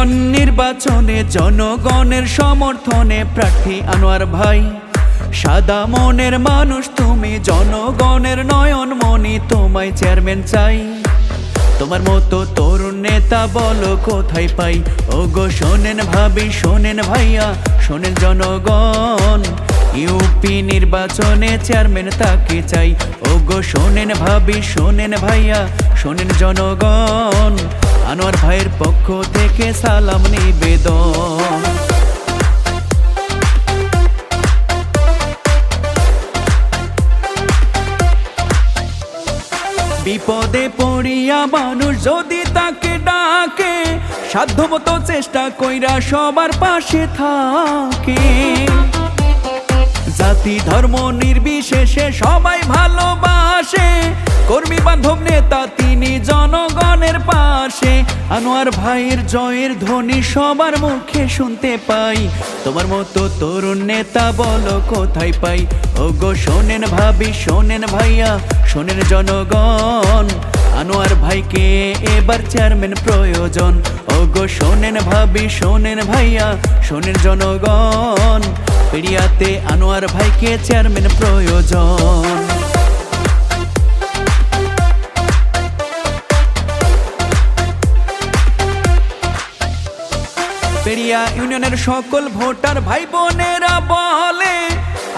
Union নির্বাচনে জনগণের সমর্থনে প্রার্থী আনোয়ার ভাই। সাদা মনের মানুষ তুমি, জনগণের নয়ন মনি তোমায় চেয়ারম্যান চাই। তোমার মতো তরুণ নেতা বলো কোথায় পাই? ও গো শোনেন ভাবি, শোনেন ভাইয়া, শোনেন জনগণ। ইউপি নির্বাচনে চেয়ারম্যান তাকে চাই। ও গো শোনেন ভাবি, শোনেন ভাইয়া শোনেন জনগণ, আনোয়ার ভাইয়ের পক্ষ থেকে সালাম নিবেদন। বিপদে পড়িয়া মানুষ যদি তাকে ডাকে, সাধ্যমতো চেষ্টা কইরা সবার পাশে থাকে। জাতি ধর্ম নির্বিশেষে সবাই বান্ধব নেতা তিনি জনগণের পাশে। আনোয়ার ভাইয়ের জয়ের ধ্বনি সবার মুখে শুনতে পাই। তোমার মতো তরুণ নেতা বলো কোথায় পাই? ও গো শোনেন ভাবি, শোনেন ভাইয়া, শোনেন জনগণ। আনোয়ার ভাইকে এবার চেয়ারম্যান প্রয়োজন। ও গো শোনেন ভাবি, শোনেন ভাইয়া, শোনেন জনগণ। পেরিয়াতে আনোয়ার ভাইকে চেয়ারম্যান প্রয়োজন। পেরিয়া ইউনিয়নের সকল ভোটার ভাই বোনেরা বলে,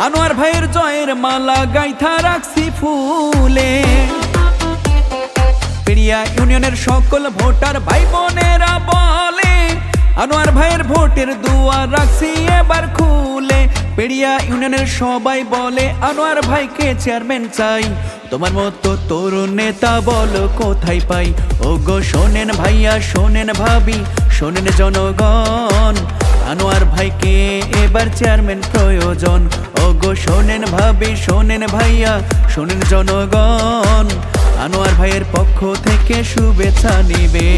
আনোয়ার ভাইয়ের জয়ের মালা গাইথা রাখছি ফুলে। পেরিয়া ইউনিয়নের সকল ভোটার ভাই বোনেরা বলে, আনোয়ার ভাইয়ের ভোটের দুয়ার রাখছি এবার খুলে। পেরিয়া ইউনিয়নের সবাই বলে, আনোয়ার ভাইকে চেয়ারম্যান চাই। তোমার মতো তরুণ নেতা বলো কোথায় পাই? ও গো শোনেন ভাইয়া, শোনেন ভাবি শোনেন জনগণ, আনোয়ার ভাইকে এবার চেয়ারম্যান প্রয়োজন। ও গো শোনেন ভাবি, শোনেন ভাইয়া, শোনেন জনগণ, আনোয়ার ভাইয়ের পক্ষ থেকে শুভেচ্ছা নিবে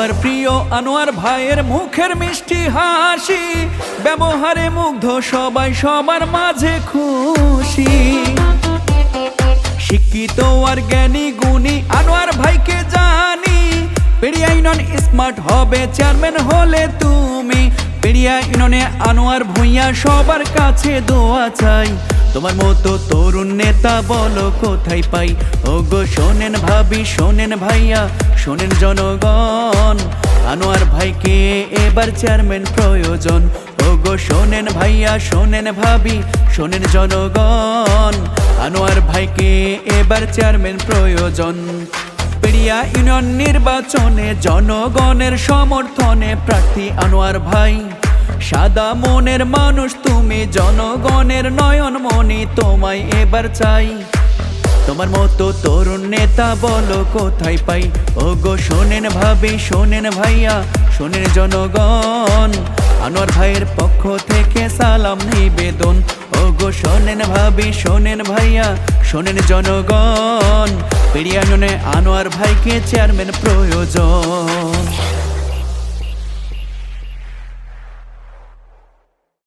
সবার প্রিয় আনোয়ার ভাইয়ের মুখের মিষ্টি হাসি, ব্যবহারে মুগ্ধ সবাই সবার মাঝে খুশি। শিক্ষিত আর জ্ঞানী গুণী আনোয়ার ভাইকে জানি, পেরিয়া ইউনিয়ন স্মার্ট হবে, চেয়ারম্যান হলে তুমি। পেরিয়া ইউনিয়নে আনোয়ার ভুইয়া সবার কাছে দোয়া চাই। তোমার মতো তরুণ নেতা বলো কোথায় পাই? ও গো শোনেন ভাবি, শোনেন ভাইয়া, শোনেন জনগণ। আনোয়ার ভাইকে এবার চেয়ারম্যান প্রয়োজন। ও গো শোনেন ভাইয়া, শোনেন ভাবি, শোনেন জনগণ। আনোয়ার ভাইকে এবার চেয়ারম্যান প্রয়োজন। পেরিয়া ইউনিয়ন নির্বাচনে জনগণের সমর্থনে প্রার্থী আনোয়ার ভাই। সাদা মনের মানুষ, তুমি জনগণের নয়ন মনি তোমায় এবার চাই। তোমার মতো তরুণ নেতা বলো, কোথায় পাই? ও গো শোনেন ভাবি, শোনেন ভাইয়া, শোনেন জনগণ। আনোয়ার ভাইয়ের পক্ষ থেকে সালাম, নিবেদন। ও গো শোনেন ভাবি, শোনেন ভাইয়া, শোনেন জনগণ। পেরিয়াননে আনোয়ার ভাইকে চেয়ারম্যান প্রয়োজন।